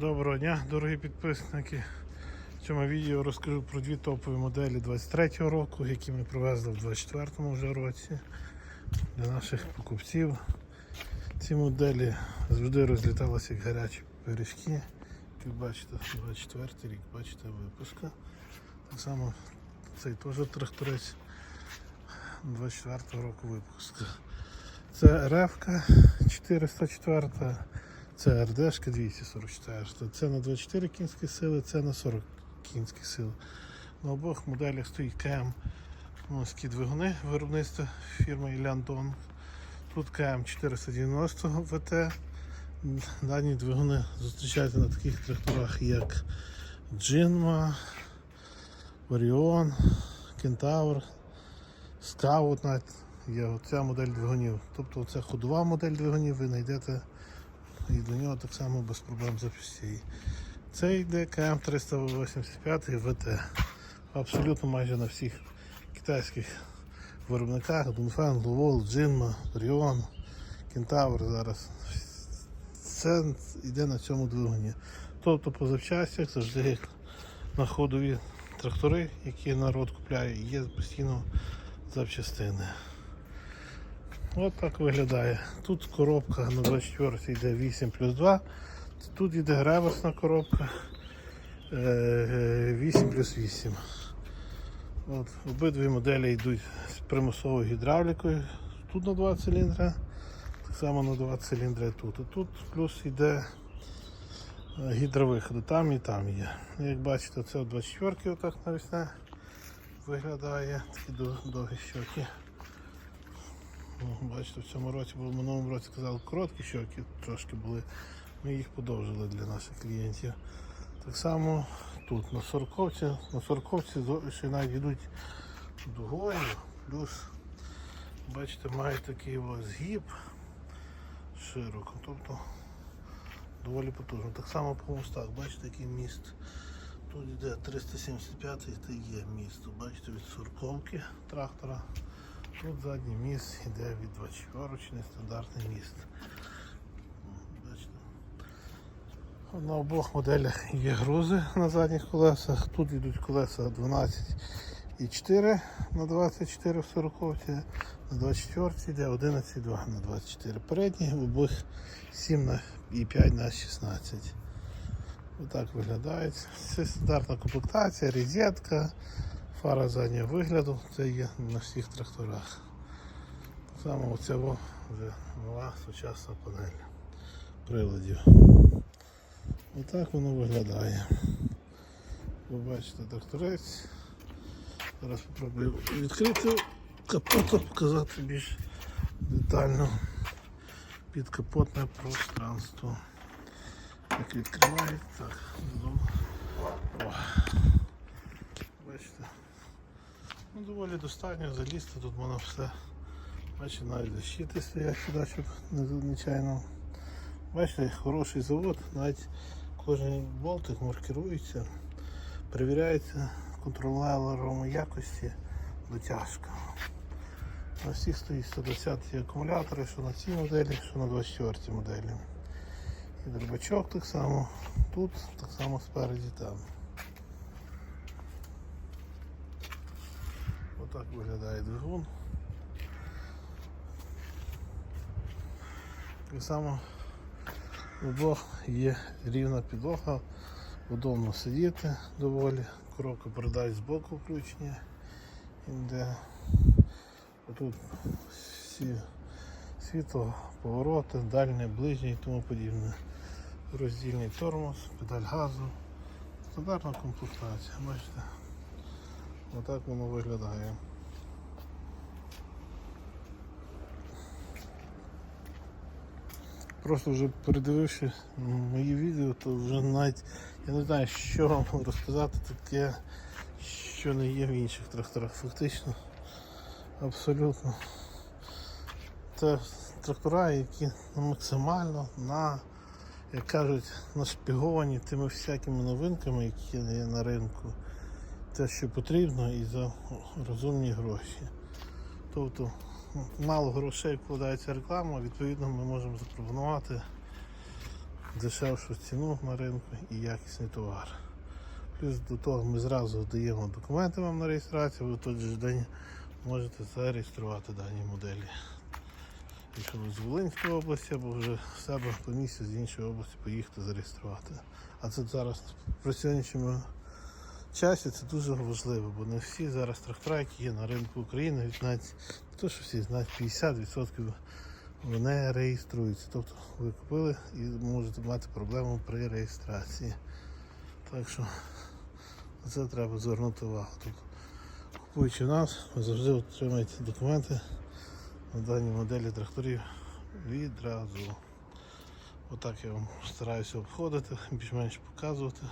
Доброго дня, дорогі підписники. В цьому відео розкажу про дві топові моделі 23-го року, які ми привезли в 24-му вже році для наших покупців. Ці моделі завжди розліталися як гарячі пиріжки. Як бачите, 24 рік, бачите, випуска. Так само цей теж тракторець 24-го року випуска. Це ревка 404, це РДшка 244. Це на 24 кінські сили, це на 40 кінських сил. На обох моделях стоїть КМ морські двигуни виробництва фірми Іляндон. Тут КМ 490 ВТ. Дані двигуни зустрічаються на таких тракторах, як Джинма, Оріон, Кентавр, Скаут навіть є оця модель двигунів. Тобто це ходова модель двигунів, ви знайдете і до нього так само без проблем запустій. Це йде КМ 385 ВТ. Абсолютно майже на всіх китайських виробниках. Дунфан, Лувол, Джинма, Оріон, Кентавр зараз. Це йде на цьому двигуні. Тобто по запчастях завжди на ходові трактори, які народ купляє, є постійно запчастини. От так виглядає. Тут коробка на 24 йде 8 плюс 2. Тут йде реверсна коробка е, 8 плюс 8. От, обидві моделі йдуть з примусовою гідравлікою. Тут на 2 циліндри, так само на 2 циліндри тут. А тут плюс йде е, гідровиходи, там і там є. Як бачите, це 24 отак навісне виглядає, такі довгі щоки. Бачите, в цьому році, бо в минулому році казали короткі щоки, трошки були. Ми їх подовжили для наших клієнтів. Так само тут на сороковці, на сороковці зо- ще навіть йдуть дугою, плюс бачите, має такий ось згиб широко, тобто доволі потужно. Так само по мостах, бачите, який міст. Тут йде 375 це є місто. Бачите, від сороковки трактора. Тут задній міст йде від 24 стандартний міст. На обох моделях є грузи на задніх колесах. Тут йдуть колеса 12,4 на 24 в 40 на 24 йде 11,2 на 24. Передні обох 7 на і 5 на 16. Отак виглядають. Це стандартна комплектація, розетка, фара заднього вигляду. Це є на всіх тракторах. Так само оця вже нова сучасна панель приладів. Отак воно виглядає. Ви бачите тракторець. Зараз спробую відкрити капот, показати більш детально підкапотне пространство. Як відкривають, так, додому. Бачите. Ну, доволі достатньо залізти, тут воно все. Бачите, навіть защити стоять сюди, щоб не нечайно. Бачите, хороший завод, навіть кожен болтик маркирується, перевіряється контролером якості дотяжка. На всіх стоїть 120 акумулятори, що на цій моделі, що на 24 моделі. І дробачок так само, тут так само спереді там. Отак виглядає двигун. Так само обох є рівна підлога, удобно сидіти доволі, коробка передач з боку включення, де тут всі світло, повороти, дальнє, ближнє і тому подібне. Роздільний тормоз, педаль газу. Стандартна комплектація, бачите. Отак воно виглядає. Просто вже передививши мої відео, то вже навіть я не знаю, що вам розказати таке, що не є в інших тракторах. Фактично, абсолютно. Це трактора, які максимально на, як кажуть, нашпіговані тими всякими новинками, які є на ринку. Те, що потрібно, і за розумні гроші. Тобто мало грошей вкладається реклама, відповідно ми можемо запропонувати дешевшу ціну на ринку і якісний товар. Плюс до того ми зразу даємо документи вам на реєстрацію, ви в той же день можете зареєструвати дані моделі. Якщо ви з Волинської області або вже в себе по місці з іншої області поїхати зареєструвати. А це зараз при сьогоднішньому часі це дуже важливо, бо не всі зараз трактора, які є на ринку України, навіть то, що всі знають, 50% вони реєструються. Тобто ви купили і можете мати проблему при реєстрації. Так що на це треба звернути увагу. Тобто, купуючи в нас, ви завжди отримаєте документи на дані моделі тракторів відразу. Отак я вам стараюся обходити, більш-менш показувати.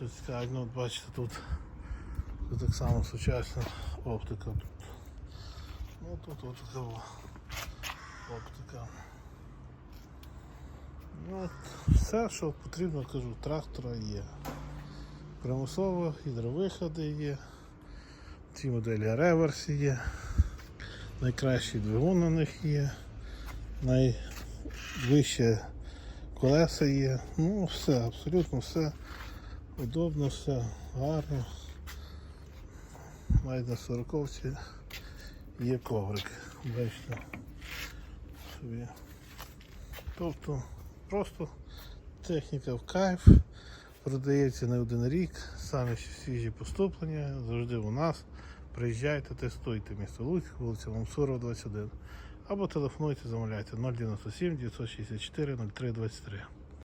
Що цікаво, ну, бачите, тут, тут так само сучасна оптика. Тут. Ну тут от така оптика. Ну, от, все, що потрібно, кажу, трактора є. Примусово, гідровиходи є. Ці моделі реверсі є. Найкращий двигун на них є. Найвище колеса є. Ну, все, абсолютно все. Удобно, все гарно. Навіть на сороковці є коврик. Бачите. Собі. Тобто просто техніка в кайф. Продається не один рік, самі свіжі поступлення, завжди у нас. Приїжджайте, тестуйте місто Луцьк, вулиця Мамсурова, 21. Або телефонуйте, замовляйте 097 964 03 23.